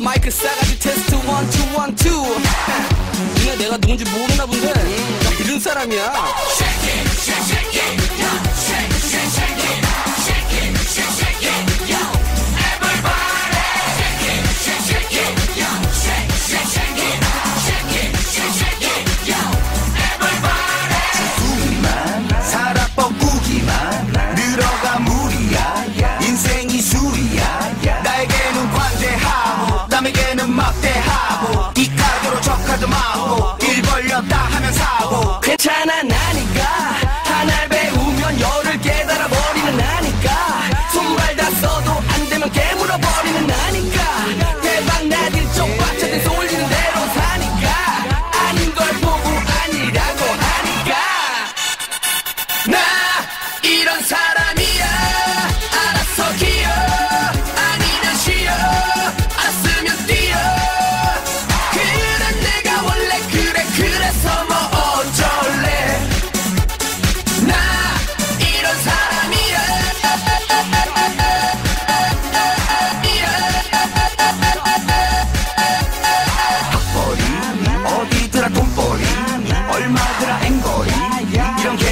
마이크 싸가지 테스트 원 투 원투. 니네 내가 누군지 모르나 본데. 나 이런 사람이야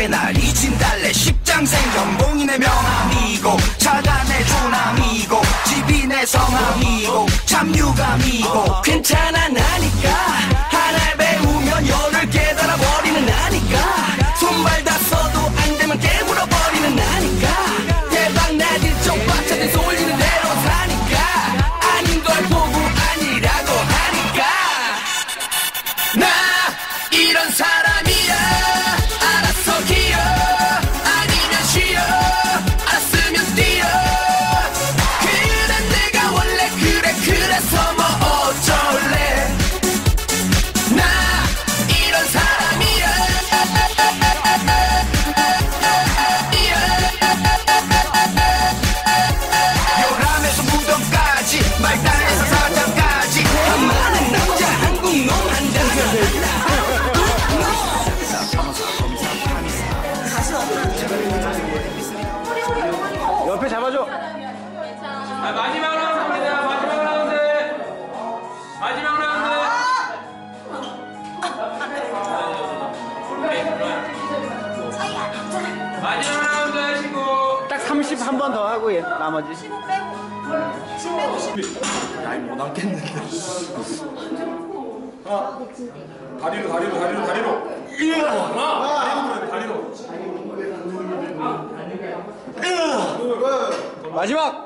개나 이진 달래. 십장생 연봉이 내 명함이고 내 조남이고 집이 내 성함이고 참유감이고 괜찮아 나니까 옆에 잡아줘. 아, 마지막 라운드입니다. 마지막 라운드. 마지막 라운드. 마지막 라운드 하시고. 딱 30 한 번 더 하고 얘 나머지. 다리로, 다리로, 다리로, 다리로. 하나, 다리로, 다리로. 마지막.